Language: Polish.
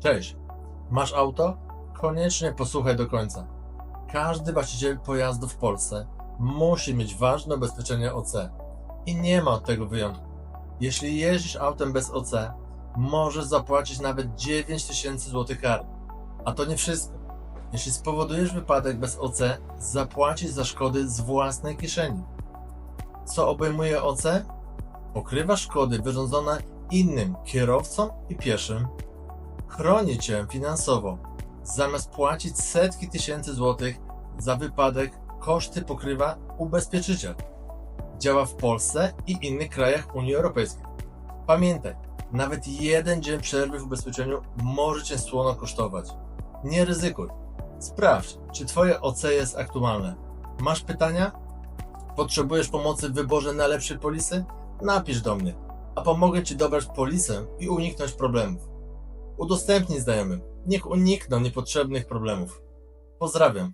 Cześć. Masz auto? Koniecznie posłuchaj do końca. Każdy właściciel pojazdu w Polsce musi mieć ważne ubezpieczenie OC. I nie ma od tego wyjątku. Jeśli jeździsz autem bez OC, możesz zapłacić nawet 9000 zł kary. A to nie wszystko. Jeśli spowodujesz wypadek bez OC, zapłacisz za szkody z własnej kieszeni. Co obejmuje OC? Pokrywa szkody wyrządzone innym kierowcom i pieszym, chroni cię finansowo. Zamiast płacić setki tysięcy złotych za wypadek, koszty pokrywa ubezpieczyciel. Działa w Polsce i innych krajach Unii Europejskiej. Pamiętaj, nawet jeden dzień przerwy w ubezpieczeniu może cię słono kosztować. Nie ryzykuj. Sprawdź, czy twoje OC jest aktualne. Masz pytania? Potrzebujesz pomocy w wyborze najlepszej polisy? Napisz do mnie, a pomogę ci dobrać polisę i uniknąć problemów. Udostępnij znajomym. Niech unikną niepotrzebnych problemów. Pozdrawiam.